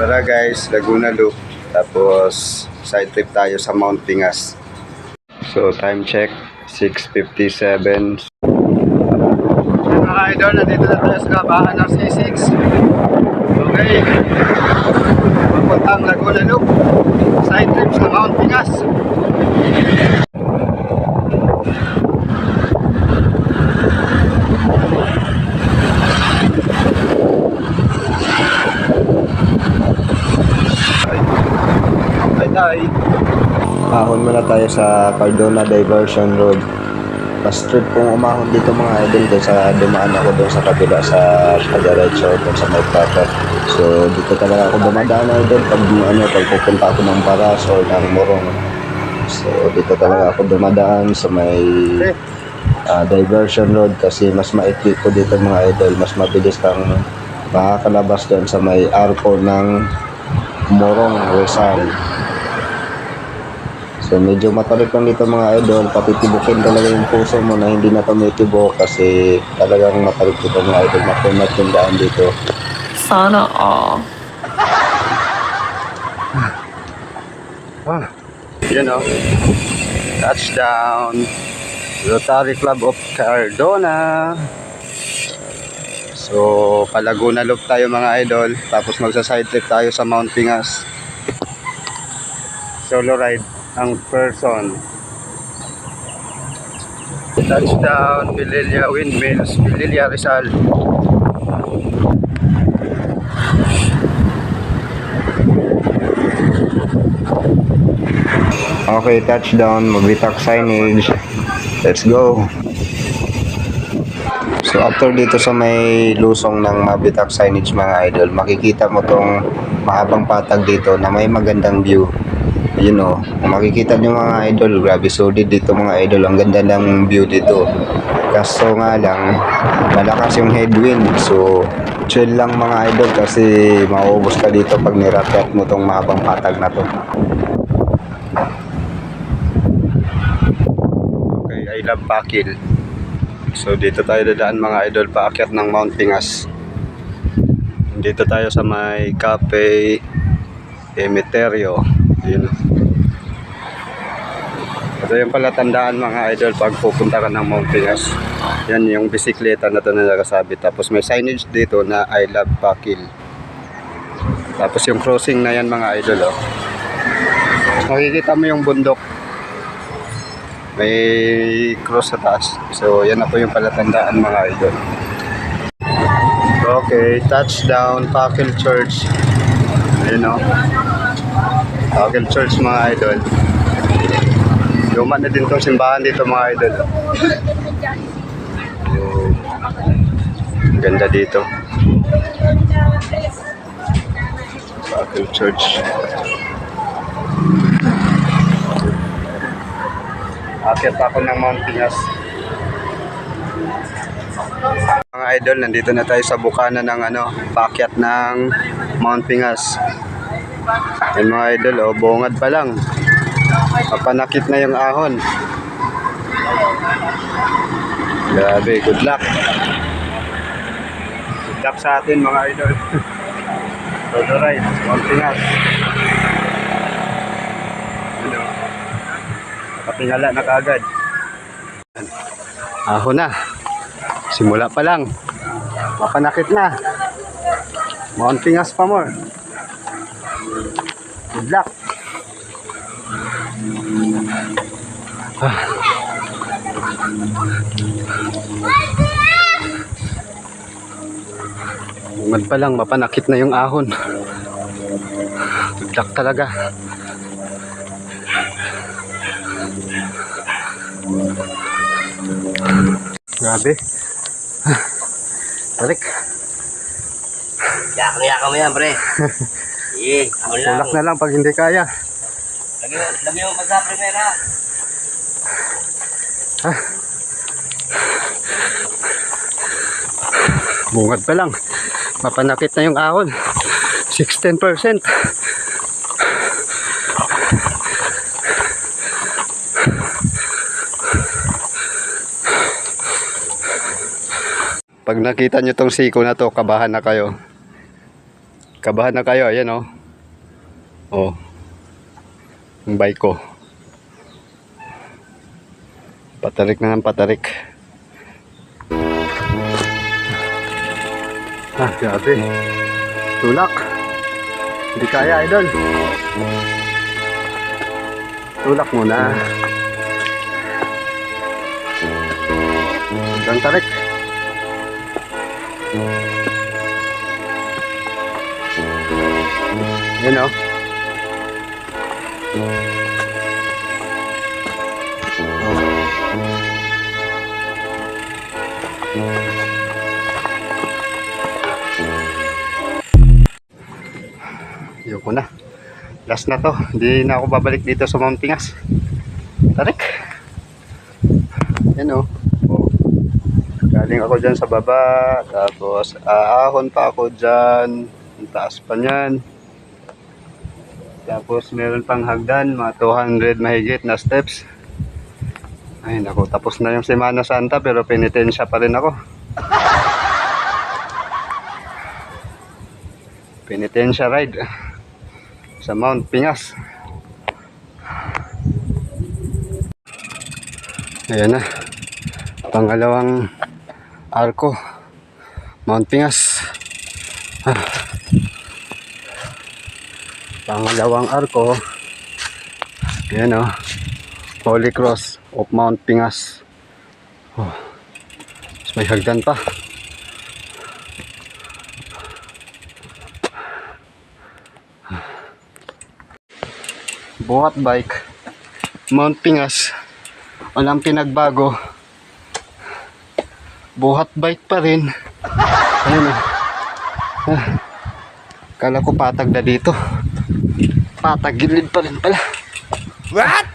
Tara guys, Laguna Loop. Tapos side trip tayo sa Mount Pingas. So time check, 6.57. Mga idol, nandito na tayo sa kabahan ng C6. Okay. Papuntang Laguna Loop. Side trip sa Mount Pingas. Ay, tay. Ahon muna tayo sa Cardona Diversion Road. Mas trip kong umahon dito mga idol doon sa dumaan ako doon sa kabila sa Pagdiretso doon sa may Papa. So dito talaga ako dumadaan idol pag ano pag pupunta ako ng Paras or ng Morong. So dito talaga ako dumadaan sa may ah, diversion road kasi mas maikli ko dito mga idol. Mas mabilis kang makakalabas doon sa may arco ng Morong Rizal. So medyo matarik lang dito mga idol, patitibukin talaga yung puso mo na hindi na tumitibok kasi talagang matarik dito mga idol, makunat yung daan dito. Sana all. Ah, yun o. Touchdown. Rotary Club of Cardona. So, palaguna loop tayo mga idol. Tapos magsa-side trip tayo sa Mount Pingas. Solo ride ang person. Touchdown, Bililia Windmills, Bililia Rizal. Okay, touchdown, mabitak signage. Let's go. So after dito sa may lusong ng mabitak signage mga idol, makikita mo tong mahabang patag dito na may magandang view. Yun o, kung makikita nyo mga idol, grabe solid dito mga idol, ang ganda ng view dito. Kaso nga lang, malakas yung headwind, so chill lang mga idol kasi mauubos ka dito pag nirakyat mo tong mahabang patag na to. Okay, I love Pakil. So dito tayo dadaan mga idol paakyat ng Mount Pingas. Dito tayo sa may Cafe Emeterio. Yun. Ito yung pala tandaan mga idol pag pupunta ka ng Mount Pingas. Yan yung bisikleta na to na nakasabit. Tapos may signage dito na I love Pakil. Tapos yung crossing na yan mga idol oh. Makikita mo yung bundok may cross sa taas. So, yan na po yung palatandaan mga idol. Okay, touchdown, Pakil Church. Ayun o. Pakil Church mga idol. Luma na din tong simbahan dito mga idol. Ayun. Ganda dito. Pakil Church. Akit ako ng Mount Piñas. Mga idol, nandito na tayo sa bukana ng ano, pakyat ng Mount Pingas. Yan mga idol, oh, bungad pa lang. Mapanakit na yung ahon. Grabe, good luck. Good luck sa atin mga idol. Todo right, Mount Pingas. Ano? Nakatingala na kaagad. Ahon na. Simula pa lang. Mapanakit na. Mount Pingas pa more. Good luck. Bungad pa lang, mapanakit na yung ahon. Luck talaga. Grabe. Balik. Yakan-yakan mo yan, pre. Sige, lang. Tulak na lang pag hindi kaya. Lagi, lagi mo pa sa primera. Bungad pa lang. Mapanakit na yung ahon. 16%. Pag nakita nyo tong siko na to, kabahan na kayo. Kabahan na kayo, ayan oh. Oh. Yung bike ko. Patarik na ng patarik. Ah, grabe. Tulak. Hindi kaya, idol. Tulak muna. Hanggang tarik. Yan o. Ayoko na. Last na to. Hindi na ako babalik dito sa Mount Pingas. Tarik. Yan o. Oh. Galing ako dyan sa baba. Tapos aahon pa ako dyan. Ang taas pa niyan. Tapos meron pang hagdan. Mga 200 mahigit na steps. Ay nako. Tapos na yung Semana Santa pero penitensya pa rin ako. Penitensya ride sa Mount Pingas. Ayan na. Pangalawang arko. Mount Pingas. Ah. Pangalawang arko. Ayan o. Holy Cross of Mount Pingas. Oh. May hagdan pa. Buhat bike. Mount Pingas. Walang pinagbago. Buhat bike pa rin. Ayun o ah. kala ko patag na dito. Patag gilid pa rin pala. What?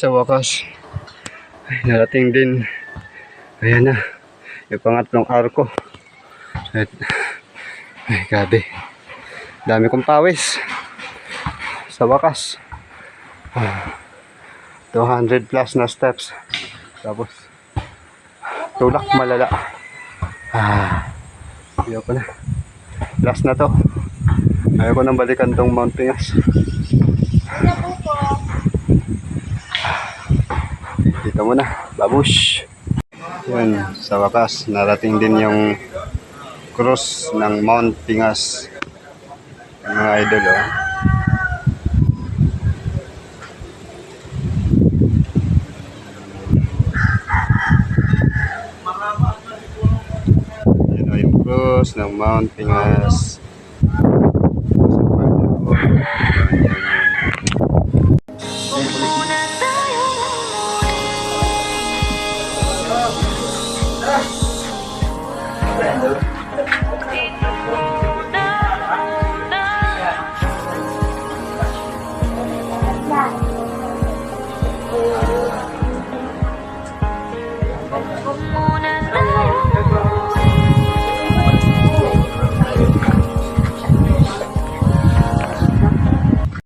Sa wakas. Ay, narating din. Ayan na yung pangatlong arko. At ay grabe. Dami kong pawis. Sa wakas. Ah, 200 plus na steps. Tapos tulak malala. Ah ayoko na. Last na to. Ayoko nang balikan tong Mount Pingas dito muna babush. Yun sa wakas narating din yung cross ng Mount Pingas. Mga idol oh. yun oh, yung ng Mount Pingas